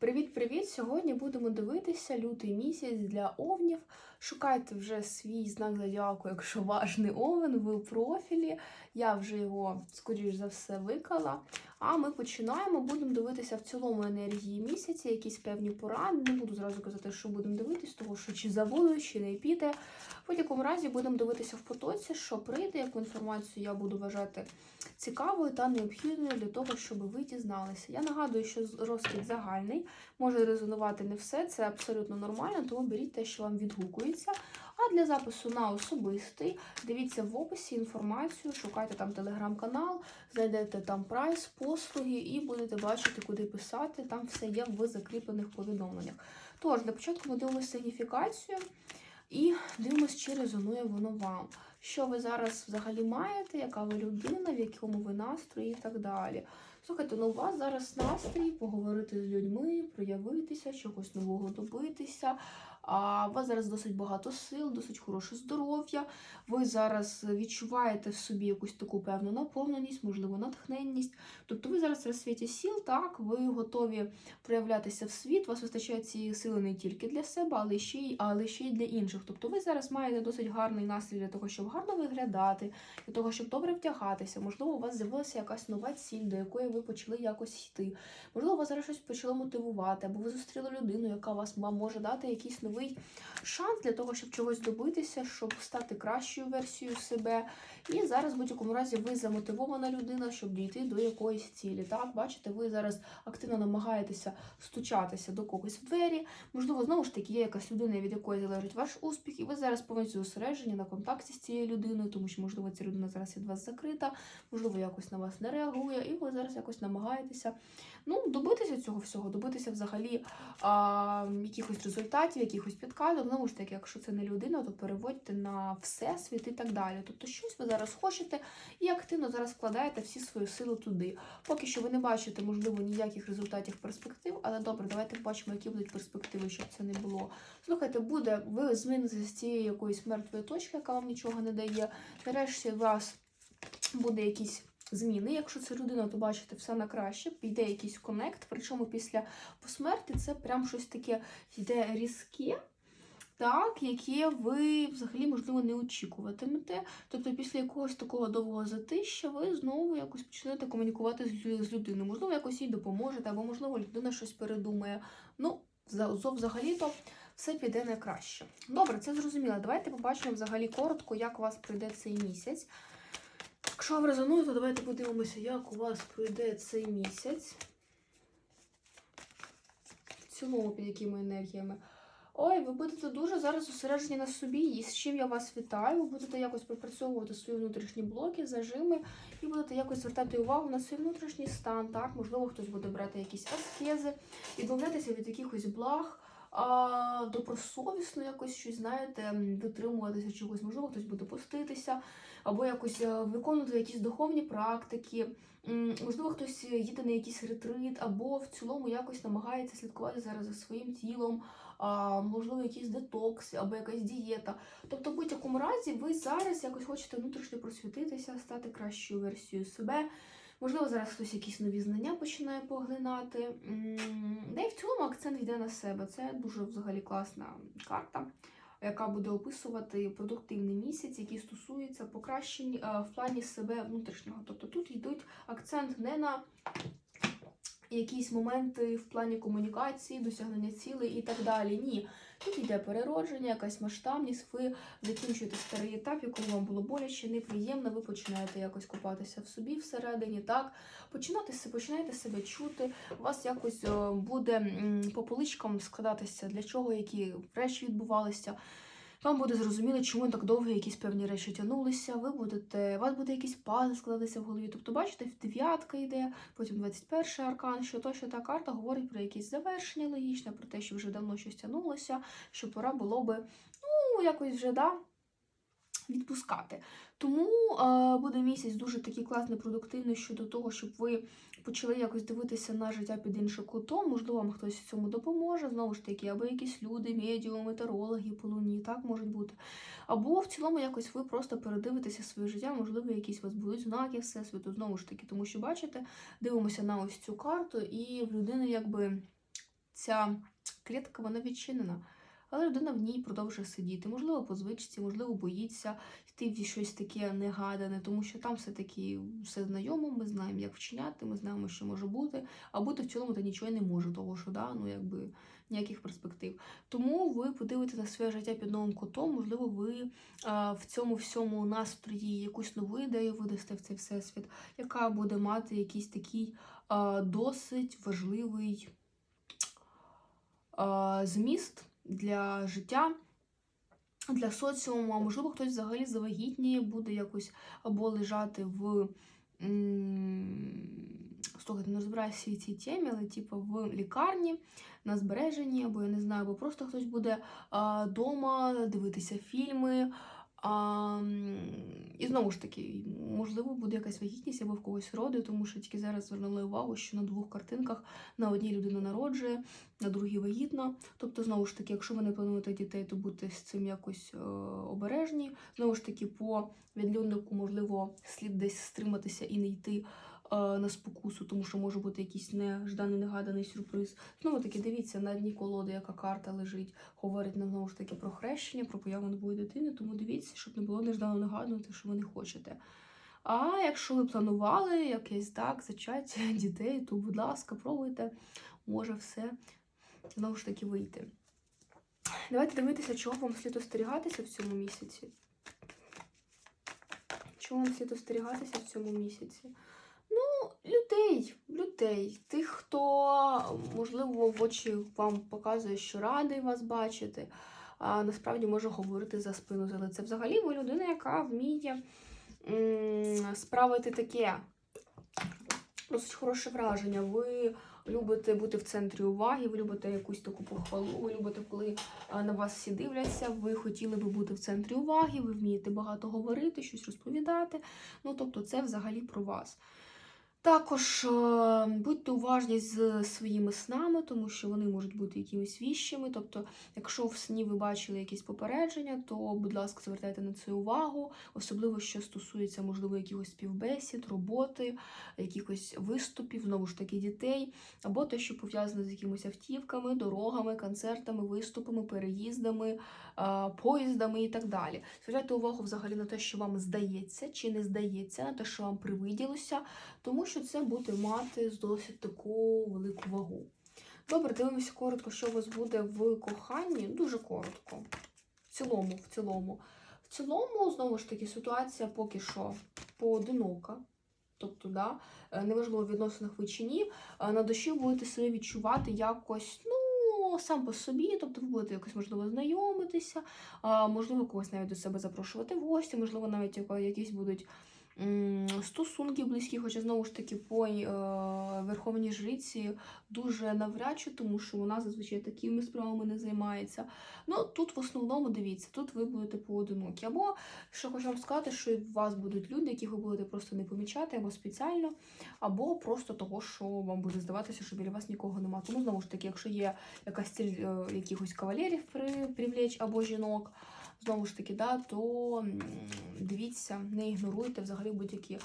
Привіт-привіт! Сьогодні будемо дивитися лютий місяць для овнів. Шукайте вже свій знак зодіаку, якщо важний овен, у профілі. Я вже його, скоріш за все, виклала. А ми починаємо, будемо дивитися в цілому енергії місяця, якісь певні поради. Не буду зразу казати, що будемо дивитись, тому що чи забуду, чи не піде. В будь-якому разі будемо дивитися в потоці, що прийде, яку інформацію я буду вважати цікавою та необхідною для того, щоб ви дізналися. Я нагадую, що розкид загальний може резонувати не все, це абсолютно нормально, тому беріть те, що вам відгукується. А для запису на особистий дивіться в описі інформацію, шукайте там телеграм-канал, знайдете там прайс, послуги і будете бачити, куди писати. Там все є в закріплених повідомленнях. Тож, для початку ми дивимося сигніфікацію і дивимося, чи резонує воно вам. Що ви зараз взагалі маєте, яка ви людина, в якому ви настрої і так далі. Слухайте, ну у вас зараз настрій поговорити з людьми, проявитися, чогось нового добитися. А у вас зараз досить багато сил, досить хороше здоров'я. Ви зараз відчуваєте в собі якусь таку певну наповненість, можливо, натхненність. Тобто ви зараз в розсвіті сіл, так, ви готові проявлятися в світ, у вас вистачає цієї сили не тільки для себе, але ще й але ще й для інших. Тобто ви зараз маєте досить гарний настрій для того, щоб гарно виглядати, для того, щоб добре вдягатися. Можливо, у вас з'явилася якась нова ціль, до якої ви почали якось йти. Можливо, вас зараз щось почало мотивувати, або ви зустріли людину, яка вас може дати якийсь новий шанс для того, щоб чогось добитися, щоб стати кращою версією себе. І зараз, в будь-якому разі, ви замотивована людина, щоб дійти до якоїсь цілі. Так, бачите, ви зараз активно намагаєтеся стучатися до когось в двері. Можливо, знову ж таки, є якась людина, від якої залежить ваш успіх, і ви зараз повністю зосереджені на контакті з цією людиною, тому що, можливо, ця людина зараз від вас закрита, можливо, якось на вас не реагує, і ви зараз якось намагаєтеся ну, добитися цього всього, добитися взагалі а, якихось результатів, якихось підказок. Знову ж таки, якщо це не людина, то переводьте на всесвіт і так далі. Тобто, щось ви зараз хочете і активно зараз вкладаєте всі свої сили туди. Поки що ви не бачите, можливо, ніяких результатів перспектив, але добре, давайте побачимо, які будуть перспективи, щоб це не було. Слухайте, буде, ви змінитеся з цієї якоїсь мертвої точки, яка вам нічого не дає. Нарешті у вас буде якийсь зміни. Якщо це людина, то бачите все на краще, йде якийсь коннект. Причому після посмерті це прям щось таке йде різке. Так, яке ви взагалі, можливо, не очікуватимете. Тобто, після якогось такого довгого затища ви знову якось почнете комунікувати з людиною. Можливо, якось їй допоможете, або, можливо, людина щось передумає. Ну, взагалі-то все піде не краще. Добре, це зрозуміло. Давайте побачимо взагалі коротко, як у вас пройде цей місяць. Якщо вам резонує, то давайте подивимося, як у вас пройде цей місяць. В цілому, під якими енергіями. Ой, ви будете дуже зараз зосереджені на собі, і з чим я вас вітаю. Ви будете якось пропрацьовувати свої внутрішні блоки, зажими, і будете якось звертати увагу на свій внутрішній стан. Так, можливо, хтось буде брати якісь аскези, відмовлятися від якихось благ. А, добросовісно якось щось, знаєте, дотримуватися чогось, можливо, хтось буде поститися, або якось е, виконувати якісь духовні практики. Можливо, хтось їде на якийсь ретрит, або в цілому якось намагається слідкувати зараз за своїм тілом, а, можливо, якийсь детокс, або якась дієта. Тобто, в будь-якому разі, ви зараз якось хочете внутрішньо просвітитися, стати кращою версією себе. Можливо, зараз хтось якісь нові знання починає поглинати. Да і в цілому акцент йде на себе. Це дуже взагалі класна карта, яка буде описувати продуктивний місяць, який стосується покращень в плані себе внутрішнього. Тобто тут йдуть акцент не на якісь моменти в плані комунікації, досягнення цілей і так далі. Ні. Тут йде переродження, якась масштабність, ви закінчуєте старий етап, якому вам було боляче, неприємно, ви починаєте якось купатися в собі всередині, так, починати починаєте себе чути, у вас якось буде по поличкам складатися, для чого які речі відбувалися. Вам буде зрозуміло, чому так довго якісь певні речі тягнулися. Ви будете, у вас буде якийсь пазл складатися в голові. Тобто, бачите, дев'ятка йде, потім 21 аркан, що то, що та карта говорить про якісь завершення логічне, про те, що вже давно щось тягнулося, що пора було би, ну, якось вже, да, відпускати. Тому е, буде місяць дуже такий класний, продуктивний щодо того, щоб ви почали якось дивитися на життя під іншим кутом. Можливо, вам хтось в цьому допоможе. Знову ж таки, або якісь люди, медіуми, метеорологи по луні, так можуть бути. Або в цілому якось ви просто передивитеся своє життя, можливо, якісь у вас будуть знаки всесвіту, знову ж таки, тому що бачите, дивимося на ось цю карту, і в людини якби ця клітка вона відчинена. Але людина в ній продовжує сидіти. Можливо, по звичці, можливо, боїться йти в щось таке негадане, тому що там все-таки все знайомо, ми знаємо, як вчиняти, ми знаємо, що може бути, а бути в цілому та нічого не може, того що да, ну якби ніяких перспектив. Тому ви подивитесь на своє життя під новим кутом, можливо, ви а, в цьому всьому настрої якусь нову ідею видасте в цей всесвіт, яка буде мати якийсь такий а, досить важливий зміст для життя. Для соціуму, а можливо, хтось взагалі завагітніє, буде якось або лежати в слухайте, не розбираюся всій цій темі, але типу в лікарні на збереженні, або я не знаю, або просто хтось буде а, дома дивитися фільми. А, і знову ж таки, можливо, буде якась вагітність або в когось роди, тому що тільки зараз звернули увагу, що на двох картинках на одній людина народжує, на другій вагітна. Тобто, знову ж таки, якщо ви не плануєте дітей, то будьте з цим якось е, обережні. Знову ж таки, по відлюднику, можливо, слід десь стриматися і не йти на спокусу, тому що може бути якийсь нежданий, негаданий сюрприз. Знову таки, дивіться на дні колоди, яка карта лежить, говорить нам знову ж таки про хрещення, про появу нової дитини. Тому дивіться, щоб не було неждано негадано, те, що ви не хочете. А якщо ви планували якесь так, зачаття дітей, то, будь ласка, пробуйте, може все знову ж таки вийти. Давайте дивитися, чого вам слід остерігатися в цьому місяці. Чого вам слід остерігатися в цьому місяці? Людей, людей, тих, хто, можливо, в очі вам показує, що радий вас бачити, а насправді може говорити за спину за лице. Взагалі, ви людина, яка вміє справити таке досить хороше враження. Ви любите бути в центрі уваги, ви любите якусь таку похвалу, ви любите, коли на вас всі дивляться, ви хотіли би бути в центрі уваги, ви вмієте багато говорити, щось розповідати. Ну, тобто, це взагалі про вас. Також е, будьте уважні з своїми снами, тому що вони можуть бути якимись віщими. Тобто, якщо в сні ви бачили якісь попередження, то, будь ласка, звертайте на це увагу, особливо що стосується, можливо, якихось співбесід, роботи, якихось виступів, знову ж таки, дітей, або те, що пов'язане з якимись автівками, дорогами, концертами, виступами, переїздами, е, поїздами і так далі. Звертайте увагу взагалі на те, що вам здається чи не здається, на те, що вам привиділося, тому що це буде мати досить таку велику вагу. Добре, дивимося коротко, що у вас буде в коханні. Дуже коротко. В цілому, в цілому. В цілому, знову ж таки, ситуація поки що поодинока. Тобто, да, е, неважливо в відносинах ви чи ні, е, на душі будете себе відчувати якось, ну, сам по собі, тобто ви будете якось, можливо, знайомитися, можливо, когось навіть до себе запрошувати в гості, можливо, навіть якісь будуть м, стосунки близькі, хоча знову ж таки по е, верховній жриці дуже навряд чи, тому що вона зазвичай такими справами не займається. Ну тут в основному дивіться, тут ви будете поодинокі. Або що хочу вам сказати, що у вас будуть люди, яких ви будете просто не помічати, або спеціально, або просто того, що вам буде здаватися, що біля вас нікого немає. Тому знову ж таки, якщо є якась ціль е, якихось кавалерів при, привлечь або жінок. Знову ж таки, да, то дивіться, не ігноруйте взагалі будь-які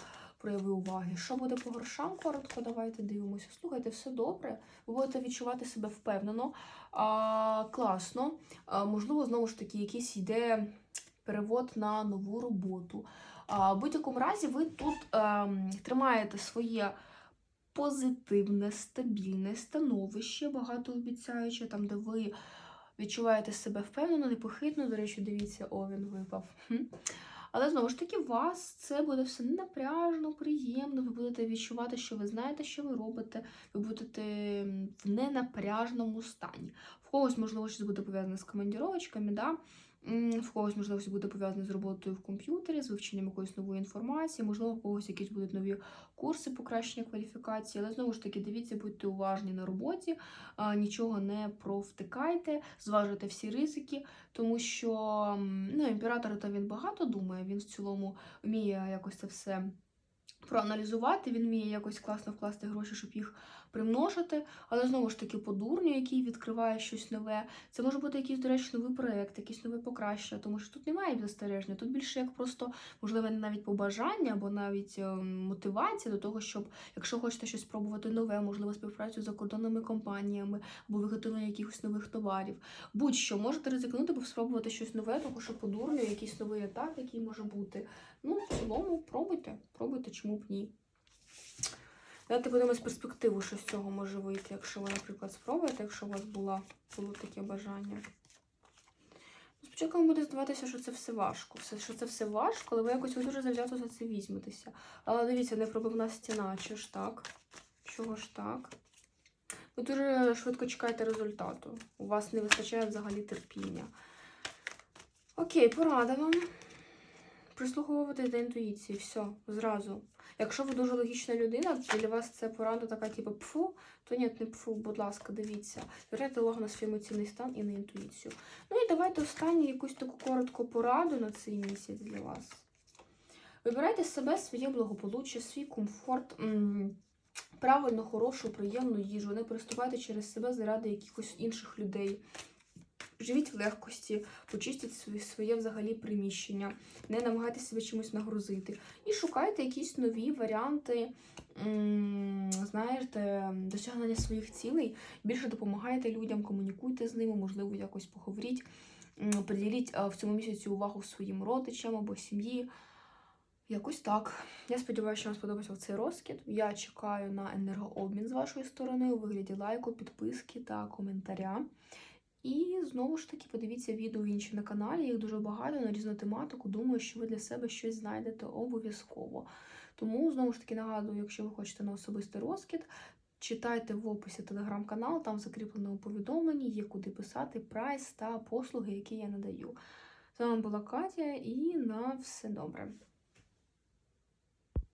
прояви уваги. Що буде по грошам? Коротко, давайте дивимося. Слухайте, все добре. Ви будете відчувати себе впевнено, а, класно. А, можливо, знову ж таки, якийсь йде перевод на нову роботу. А, в будь-якому разі, ви тут ем, тримаєте своє позитивне, стабільне становище, багатообіцяюче, там, де ви відчуваєте себе впевнено, непохитно. До речі, дивіться, о, він випав. Але знову ж таки, вас це буде все ненапряжно, приємно. Ви будете відчувати, що ви знаєте, що ви робите. Ви будете в ненапряжному стані. Когось, можливо, щось буде пов'язане з командіровочками, да? В когось, можливо, щось буде пов'язане з роботою в комп'ютері, з вивченням якоїсь нової інформації, можливо, в когось якісь будуть нові курси покращення кваліфікації. Але знову ж таки, дивіться, будьте уважні на роботі, нічого не провтикайте, зважуйте всі ризики, тому що ну, імператор то він багато думає, він в цілому вміє якось це все проаналізувати, він вміє якось класно вкласти гроші, щоб їх примножити, але знову ж таки по дурню, який відкриває щось нове. Це може бути якийсь, до речі, новий проект, якийсь нове покращення, тому що тут немає застереження. Тут більше як просто, можливо, навіть побажання або навіть е, мотивація до того, щоб, якщо хочете щось спробувати нове, можливо, співпрацю з закордонними компаніями або виготовлення якихось нових товарів. Будь-що можете ризикнути, бо спробувати щось нове, тому що по дурню якийсь новий етап, який може бути. Ну, в цілому, пробуйте, пробуйте, чому ні. Давайте подивимось перспективу, що з цього може вийти, якщо ви, наприклад, спробуєте, якщо у вас була, було таке бажання. Ну, Спочатку вам буде здаватися, що це все важко. Що це все важко, але ви якось ви дуже завзято за це візьметеся. Але дивіться, непробивна стіна, чи ж так? Чого ж так? Ви дуже швидко чекаєте результату. У вас не вистачає взагалі терпіння. Окей, порада вам. Прислуховуватись до інтуїції, все, зразу. Якщо ви дуже логічна людина, для вас це порада така, типу пфу, то ні, не пфу, будь ласка, дивіться. Звертайте увагу на свій емоційний стан і на інтуїцію. Ну і давайте останню якусь таку коротку пораду на цей місяць для вас. Вибирайте себе, своє благополуччя, свій комфорт, правильно, хорошу, приємну їжу. Не переступайте через себе заради якихось інших людей. Живіть в легкості, почистіть своє, своє взагалі приміщення, не намагайтеся себе чимось нагрузити. І шукайте якісь нові варіанти, знаєте, досягнення своїх цілей. Більше допомагайте людям, комунікуйте з ними, можливо, якось поговоріть. Приділіть в цьому місяці увагу своїм родичам або сім'ї. Якось так. Я сподіваюся, що вам сподобався цей розкид. Я чекаю на енергообмін з вашої сторони у вигляді лайку, підписки та коментаря. І знову ж таки подивіться відео інші на каналі, їх дуже багато на різну тематику. Думаю, що ви для себе щось знайдете обов'язково. Тому, знову ж таки, нагадую, якщо ви хочете на особистий розкид, читайте в описі телеграм-канал, там закріплено у повідомленні, є куди писати прайс та послуги, які я надаю. З вами була Катя, і на все добре.